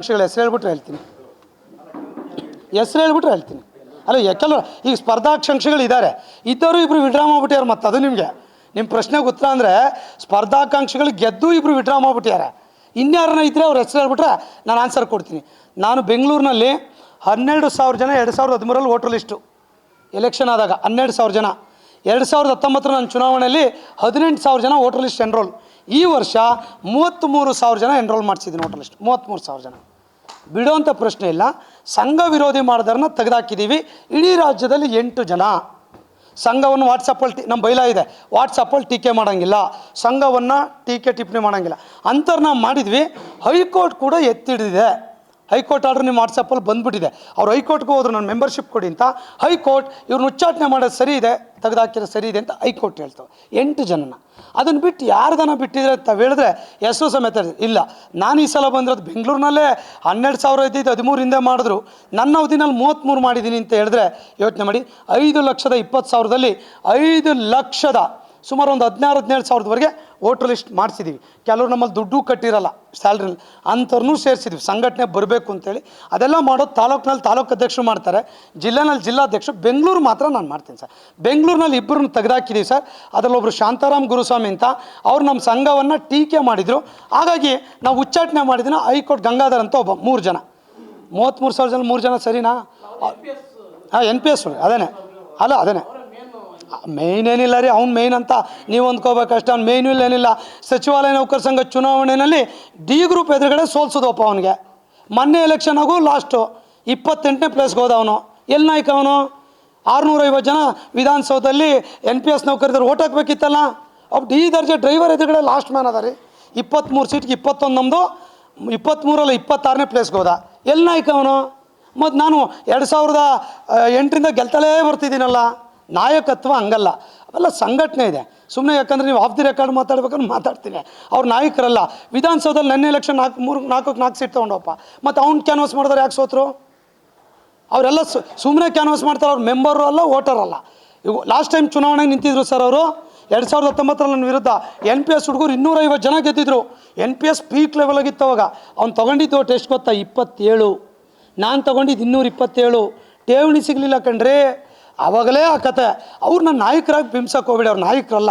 ಅಂಶಗಳ ಹೆಸರು ಹೇಳ್ಬಿಟ್ರೆ ಹೇಳ್ತೀನಿ. ಹೆಸರು ಹೇಳ್ಬಿಟ್ರೆ ಹೇಳ್ತೀನಿ. ಅಲ್ಲ ಯಾಕಲ್ಲ ಈಗ ಸ್ಪರ್ಧಾಕಾಂಕ್ಷಿಗಳು ಇದ್ದಾರೆ ಇದ್ದವರು ಇಬ್ರು ವಿಡ್ರಾ ಮಾಡ್ಬಿಟ್ಟಾರೆ ಮತ್ತೆ, ಅದು ನಿಮಗೆ. ನಿಮ್ಮ ಪ್ರಶ್ನೆಗೆ ಉತ್ತರ ಅಂದರೆ, ಸ್ಪರ್ಧಾಕಾಂಕ್ಷಿಗಳು ಗೆದ್ದು ಇಬ್ರು ವಿಡ್ರಾ ಮಾಡ್ಬಿಟ್ಟಾರೆ ಇನ್ಯಾರನ್ನ ಇದ್ದರೆ ಅವ್ರ ಹೆಸರು ಹೇಳ್ಬಿಟ್ರೆ ನಾನು ಆನ್ಸರ್ ಕೊಡ್ತೀನಿ. ನಾನು ಬೆಂಗಳೂರಿನಲ್ಲಿ ಹನ್ನೆರಡು ಸಾವಿರ ಜನ, ಎರಡು ಸಾವಿರದ ಹದಿಮೂರಲ್ಲಿ ವೋಟರ್ ಲಿಸ್ಟು ಎಲೆಕ್ಷನ್ ಆದಾಗ ಹನ್ನೆರಡು ಸಾವಿರ ಜನ. ಎರಡು ಸಾವಿರದ ಹತ್ತೊಂಬತ್ತರ ನನ್ನ ಚುನಾವಣೆಯಲ್ಲಿ ಹದಿನೆಂಟು ಸಾವಿರ ಜನ ವೋಟರ್ ಲಿಸ್ಟ್ ಎನ್ರೋಲ್ ಈ ವರ್ಷ ಮೂವತ್ತ್ಮೂರು ಸಾವಿರ ಜನ ಎನ್ರೋಲ್ ಮಾಡಿಸಿದ್ದೀನಿ ವೋಟರ್ ಲಿಸ್ಟ್ ಮೂವತ್ತ್ಮೂರು ಸಾವಿರ ಜನ. ಬಿಡುವಂಥ ಪ್ರಶ್ನೆ ಇಲ್ಲ. ಸಂಘ ವಿರೋಧಿ ಮಾಡಿದವ್ರನ್ನ ತೆಗೆದಾಕಿದ್ದೀವಿ ಇಡೀ ರಾಜ್ಯದಲ್ಲಿ ಎಂಟು ಜನ. ಸಂಘವನ್ನು ವಾಟ್ಸಪ್ಪಲ್ಲಿ ಟಿ ನಮ್ಮ ಬೈಲ ಇದೆ. ವಾಟ್ಸಪ್ಪಲ್ಲಿ ಟೀಕೆ ಮಾಡೋಂಗಿಲ್ಲ. ಸಂಘವನ್ನು ಟೀಕೆ ಟಿಪ್ಪಣಿ ಮಾಡೋಂಗಿಲ್ಲ. ಅಂಥವ್ರನ್ನ ಮಾಡಿದ್ವಿ. ಹೈಕೋರ್ಟ್ ಕೂಡ ಎತ್ತಿಡಿದಿದೆ. ಹೈಕೋರ್ಟ್ ಆರ್ಡ್ರ್ ನಿಮ್ಮ ವಾಟ್ಸಪ್ಪಲ್ಲಿ ಬಂದ್ಬಿಟ್ಟಿದೆ. ಅವ್ರು ಹೈಕೋರ್ಟ್ಗೆ ಹೋದ್ರು, ನಾನು ಮೆಂಬರ್ಶಿಪ್ ಕೊಡಿ ಅಂತ. ಹೈಕೋರ್ಟ್ ಇವ್ರನ್ನ ಉಚ್ಚಾಟನೆ ಮಾಡೋದು ಸರಿ ಇದೆ ತೆಗೆದಾಕಿರೋ ಸರಿ ಇದೆ ಅಂತ ಹೈಕೋರ್ಟ್ ಹೇಳ್ತವೆ. ಎಂಟು ಜನನ. ಅದನ್ನು ಬಿಟ್ಟು ಯಾರ್ದನ ಬಿಟ್ಟಿದ್ರೆ ತಾವು ಹೇಳಿದ್ರೆ ಹೆಸರು ಸಮೇತ ಇಲ್ಲ, ನಾನು ಈ ಸಲ ಬಂದಿರೋದು ಬೆಂಗಳೂರಿನಲ್ಲೇ ಹನ್ನೆರಡು ಸಾವಿರ ಇದ್ದಿದ್ದು ಹದಿಮೂರು ಹಿಂದೆ ಮಾಡಿದ್ರು. ನನ್ನ ಅವಧಿನಲ್ಲಿ ಮೂವತ್ತ್ಮೂರು ಮಾಡಿದ್ದೀನಿ ಅಂತ ಹೇಳಿದ್ರೆ ಯೋಚನೆ ಮಾಡಿ, ಐದು ಲಕ್ಷದ ಇಪ್ಪತ್ತು ಸಾವಿರದಲ್ಲಿ ಐದು ಲಕ್ಷದ ಸುಮಾರು ಒಂದು ಹದಿನಾರು, ಹದಿನೇಳು ಸಾವಿರದವರೆಗೆ ವೋಟರ್ ಲಿಸ್ಟ್ ಮಾಡಿಸಿದ್ದೀವಿ ಕೆಲವರು ನಮ್ಮಲ್ಲಿ ದುಡ್ಡು ಕಟ್ಟಿರಲ್ಲ ಸ್ಯಾಲ್ರಿಲಿ ಅಂಥವ್ರನ್ನೂ ಸೇರಿಸಿದ್ವಿ. ಸಂಘಟನೆ ಬರಬೇಕು ಅಂತೇಳಿ. ಅದೆಲ್ಲ ಮಾಡೋದು ತಾಲೂಕಿನಲ್ಲಿ ತಾಲೂಕು ಅಧ್ಯಕ್ಷರು ಮಾಡ್ತಾರೆ. ಜಿಲ್ಲೆನಲ್ಲಿ ಜಿಲ್ಲಾಧ್ಯಕ್ಷರು. ಬೆಂಗಳೂರು ಮಾತ್ರ ನಾನು ಮಾಡ್ತೀನಿ ಸರ್. ಬೆಂಗಳೂರಿನಲ್ಲಿ ಇಬ್ಬರನ್ನ ತೆಗೆದಾಕಿದ್ದೀವಿ ಸರ್. ಅದರಲ್ಲಿ ಒಬ್ಬರು ಶಾಂತಾರಾಮ್ ಗುರುಸ್ವಾಮಿ ಅಂತ. ಅವ್ರು ನಮ್ಮ ಸಂಘವನ್ನು ಟೀಕೆ ಮಾಡಿದರು. ಹಾಗಾಗಿ ನಾವು ಉಚ್ಚಾಟನೆ ಮಾಡಿದ್ದೀನ ಹೈಕೋರ್ಟ್ ಗಂಗಾಧರ್ ಅಂತ ಒಬ್ಬ, ಮೂರು ಜನ. ಮೂವತ್ತ್ಮೂರು ಸಾವಿರ ಜನ ಮೂರು ಜನ ಸರಿನಾ? ಹಾಂ ಎನ್ ಪಿ ಎಸ್ ಅದೇನೆ. ಅಲ್ಲ, ಅದೇನೆ. ಮೇಯ್ನ್ ಏನಿಲ್ಲ ರೀ, ಅವ್ನು ಮೇಯ್ನ್ ಅಂತ ನೀವು ಅಂದ್ಕೋಬೇಕಷ್ಟೇ ಅವ್ನು ಮೇಯ್ನು ಇಲ್ಲ ಏನಿಲ್ಲ. ಸಚಿವಾಲಯ ನೌಕರ ಸಂಘ ಚುನಾವಣೆಯಲ್ಲಿ ಡಿ ಗ್ರೂಪ್ ಎದುರುಗಡೆ ಸೋಲ್ಸೋದಪ್ಪ ಅವನಿಗೆ. ಮೊನ್ನೆ ಎಲೆಕ್ಷನ್ ಆಗು ಲಾಸ್ಟು ಇಪ್ಪತ್ತೆಂಟನೇ ಪ್ಲೇಸ್ಗೆ ಹೋದ ಅವನು. ಎಲ್ಲಿ ನಾಯ್ಕ ಅವನು? ಆರುನೂರೈವತ್ತು ಜನ ವಿಧಾನಸೌಧದಲ್ಲಿ ಎನ್ ಪಿ ಎಸ್ ನೌಕರಿದ್ರು ಓಟ್ ಹಾಕ್ಬೇಕಿತ್ತಲ್ಲ? ಅವ್ ಡಿ ದರ್ಜೆ ಡ್ರೈವರ್ ಎದುರುಗಡೆ ಲಾಸ್ಟ್ ಮ್ಯಾನ್ ಅದ ರೀ. ಇಪ್ಪತ್ತ್ಮೂರು ಸೀಟ್ಗೆ ಇಪ್ಪತ್ತೊಂದು ನಮ್ಮದು ಇಪ್ಪತ್ತ್ಮೂರಲ್ಲ ಇಪ್ಪತ್ತಾರನೇ ಪ್ಲೇಸ್ಗೆ ಹೋದ. ಎಲ್ಲಿ ನಾಯ್ಕ ಅವನು? ಮತ್ತು ನಾನು ಎರಡು ಸಾವಿರದ ಎಂಟರಿಂದ ಗೆಲ್ತಲೇ ಬರ್ತಿದ್ದೀನಲ್ಲ. ನಾಯಕತ್ವ ಹಂಗಲ್ಲ. ಅವೆಲ್ಲ ಸಂಘಟನೆ ಇದೆ. ಸುಮ್ಮನೆ ಯಾಕಂದರೆ ನೀವು ಆಫ್ ದಿ ರೆಕಾರ್ಡ್ ಮಾತಾಡ್ಬೇಕಂದ್ರೆ ಮಾತಾಡ್ತೀನಿ. ಅವ್ರು ನಾಯಕರಲ್ಲ. ವಿಧಾನಸೌಧದಲ್ಲಿ ನೆನ್ನೆ ಎಲೆಕ್ಷನ್ ನಾಲ್ಕು, ಮೂರು ನಾಲ್ಕಕ್ಕೆ ನಾಲ್ಕು ಸೀಟ್ ತೊಗೊಂಡಪ್ಪ ಮತ್ತು ಅವ್ನು ಕ್ಯಾನ್ವಾಸ್ ಮಾಡಿದ್ರೆ ಯಾಕೆ ಸೋತರು? ಅವರೆಲ್ಲ ಸುಮ್ಮನೆ ಕ್ಯಾನ್ವಾಸ್ ಮಾಡ್ತಾರೆ, ಅವ್ರ ಮೆಂಬರು ಅಲ್ಲ ವೋಟರ್ ಅಲ್ಲ. ಇವು ಲಾಸ್ಟ್ ಟೈಮ್ ಚುನಾವಣೆಗೆ ನಿಂತಿದ್ರು ಸರ್ ಅವರು. ಎರಡು ಸಾವಿರದ ಹತ್ತೊಂಬತ್ತರಲ್ಲಿ ನನ್ನ ವಿರುದ್ಧ ಎನ್ ಪಿ ಎಸ್ ಹುಡುಗರು ಇನ್ನೂರೈವತ್ತು ಜನ ಗೆದ್ದಿದ್ರು. N P S peak level ಆಗಿತ್ತು ಅವಾಗ. ಅವ್ನು ತೊಗೊಂಡಿದ್ದು ಟೆಸ್ಟ್ ಗೊತ್ತಾ? ಇಪ್ಪತ್ತೇಳು. ನಾನು ತೊಗೊಂಡಿದ್ದು ಇನ್ನೂರ ಇಪ್ಪತ್ತೇಳು. ಠೇವಣಿ ಸಿಗಲಿಲ್ಲ ಕಣ್ರಿ. ಆವಾಗಲೇ ಆ ಕತೆ. ಅವ್ರನ್ನ ನಾಯಕರಾಗಿ ಬಿಂಬಿಸೋಕೆ ಹೋಗ್ಬೇಡಿ, ಅವ್ರ ನಾಯಕರಲ್ಲ.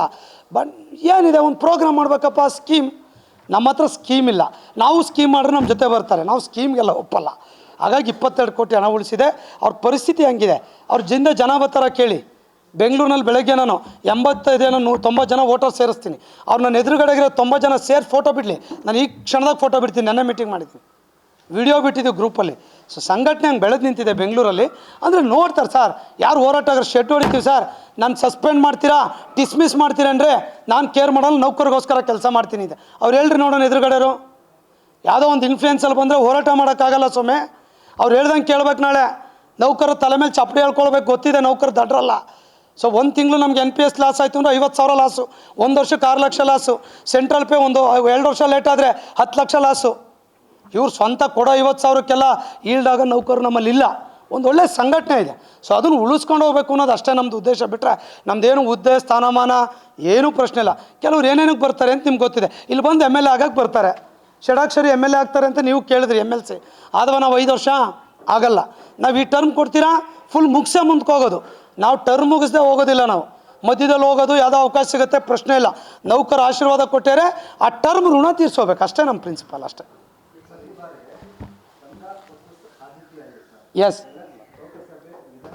ಬಟ್ ಏನಿದೆ, ಒಂದು ಪ್ರೋಗ್ರಾಮ್ ಮಾಡಬೇಕಪ್ಪ ಸ್ಕೀಮ್ ನಮ್ಮ ಹತ್ರ ಸ್ಕೀಮ್ ಇಲ್ಲ. ನಾವು ಸ್ಕೀಮ್ ಮಾಡಿದ್ರೆ ನಮ್ಮ ಜೊತೆ ಬರ್ತಾರೆ. ನಾವು ಸ್ಕೀಮ್ಗೆಲ್ಲ ಒಪ್ಪಲ್ಲ. ಹಾಗಾಗಿ ಇಪ್ಪತ್ತೆರಡು ಕೋಟಿ ಹಣ ಉಳಿಸಿದೆ. ಅವ್ರ ಪರಿಸ್ಥಿತಿ ಹಂಗಿದೆ. ಅವ್ರ ಜಿಂದ ಜನ ಬರ್ತಾರ ಕೇಳಿ. ಬೆಂಗಳೂರಿನಲ್ಲಿ ಬೆಳಗ್ಗೆ ನಾನು ಎಂಬತ್ತೈದೇನೋ ನೂ, ತೊಂಬತ್ತು ಜನ ವೋಟರ್ ಸೇರಿಸ್ತೀನಿ. ಅವ್ರು ನನ್ನ ಎದುರುಗಡೆಗಿರೋ ತೊಂಬತ್ತು ಜನ ಸೇರಿ ಫೋಟೋ ಬಿಡಲಿ. ನಾನು ಈ ಕ್ಷಣದಾಗ ಫೋಟೋ ಬಿಡ್ತೀನಿ. ನೆನ್ನೆ ಮೀಟಿಂಗ್ ಮಾಡಿದ್ದೀನಿ. ವಿಡಿಯೋ ಬಿಟ್ಟಿದ್ದೀವಿ ಗ್ರೂಪಲ್ಲಿ ಸೊ ಸಂಘಟನೆ ಹಂಗೆ ಬೆಳೆದು ನಿಂತಿದೆ ಬೆಂಗಳೂರಲ್ಲಿ. ಅಂದರೆ ನೋಡ್ತಾರೆ, ಸರ್, ಯಾರು ಹೋರಾಟಗಾರ ಶೆಡ್ ಹೊಡಿತೀವಿ ಸರ್? ನಾನು ಸಸ್ಪೆಂಡ್ ಮಾಡ್ತೀರಾ? ಡಿಸ್ಮಿಸ್ ಮಾಡ್ತೀರಾ ಅಂದರೆ ನಾನು ಕೇರ್ ಮಾಡಲ್ಲ, ನೌಕರಿಗೋಸ್ಕರ ಕೆಲಸ ಮಾಡ್ತೀನಿ ಇದೆ ಅವ್ರು ಹೇಳ್ರಿ ನೋಡೋಣ ಎದುರುಗಡೆರು ಯಾವುದೋ ಒಂದು ಇನ್ಫ್ಲೂಯೆನ್ಸಲ್ಲಿ ಬಂದರೆ ಹೋರಾಟ ಮಾಡೋಕ್ಕಾಗಲ್ಲ ಸೊಮ್ಮೆ ಅವ್ರು ಹೇಳ್ದಂಗೆ ಕೇಳ್ಬೇಕು ನಾಳೆ. ನೌಕರ ತಲೆ ಮೇಲೆ ಚಪ್ಪಡಿ ಹೇಳ್ಕೊಳ್ಬೇಕು ಗೊತ್ತಿದೆ ನೌಕರು ದಡ್ರಲ್ಲ. ಸೊ ಒಂದು ತಿಂಗಳು ನಮ್ಗೆ ಎನ್ ಪಿ ಎಸ್ ಲಾಸ್ ಆಯಿತು ಅಂದರೆ ಐವತ್ತು ಸಾವಿರ ಲಾಸು ಒಂದು ವರ್ಷಕ್ಕೆ ಆರು ಲಕ್ಷ ಲಾಸು ಸೆಂಟ್ರಲ್ ಪೇ ಒಂದು ಎರಡು ವರ್ಷ ಲೇಟ್ ಆದರೆ ಹತ್ತು ಲಕ್ಷ ಲಾಸು ಇವ್ರು ಸ್ವಂತ ಕೊಡೋ ಐವತ್ತು ಸಾವಿರಕ್ಕೆಲ್ಲ ಈಲ್ಡಾಗ ನೌಕರು ನಮ್ಮಲ್ಲಿ ಇಲ್ಲ. ಒಂದು ಒಳ್ಳೆ ಸಂಘಟನೆ ಇದೆ. ಸೊ ಅದನ್ನು ಉಳಿಸ್ಕೊಂಡು ಹೋಗ್ಬೇಕು ಅನ್ನೋದು ಅಷ್ಟೇ ನಮ್ಮದು ಉದ್ದೇಶ. ಬಿಟ್ಟರೆ ನಮ್ಮದೇನು ಹುದ್ದೆ, ಸ್ಥಾನಮಾನ ಏನೂ ಪ್ರಶ್ನೆ ಇಲ್ಲ. ಕೆಲವ್ರು ಏನೇನಕ್ಕೆ ಬರ್ತಾರೆ ಅಂತ ನಿಮ್ಗೆ ಗೊತ್ತಿದೆ. ಇಲ್ಲಿ ಬಂದು ಎಂ ಎಲ್ ಎ ಆಗಕ್ಕೆ ಬರ್ತಾರೆ. ಷಡಾಕ್ಷರಿ ಎಂ ಎಲ್ ಎ ಆಗ್ತಾರೆ ಅಂತ ನೀವು ಕೇಳಿದ್ರಿ ಎಂ ಎಲ್ ಸಿ ಆದವ ನಾವು ಐದು ವರ್ಷ ಆಗಲ್ಲ. ನಾವು ಈ ಟರ್ಮ್ ಕೊಡ್ತೀರಾ? ಫುಲ್ ಮುಗಿಸೇ ಮುಂದಕ್ಕೆ ಹೋಗೋದು. ನಾವು ಟರ್ಮ್ ಮುಗಿಸ್ದೆ ಹೋಗೋದಿಲ್ಲ ನಾವು. ಮಧ್ಯದಲ್ಲಿ ಹೋಗೋದು ಯಾವುದೋ ಅವಕಾಶ ಸಿಗುತ್ತೆ, ಪ್ರಶ್ನೆ ಇಲ್ಲ. ನೌಕರ ಆಶೀರ್ವಾದ ಕೊಟ್ಟರೆ ಆ ಟರ್ಮ್ ಋಣ ತೀರಿಸೋಬೇಕು ಅಷ್ಟೇ ನಮ್ಮ ಪ್ರಿನ್ಸಿಪಲ್ ಅಷ್ಟೇ. ಎಸ್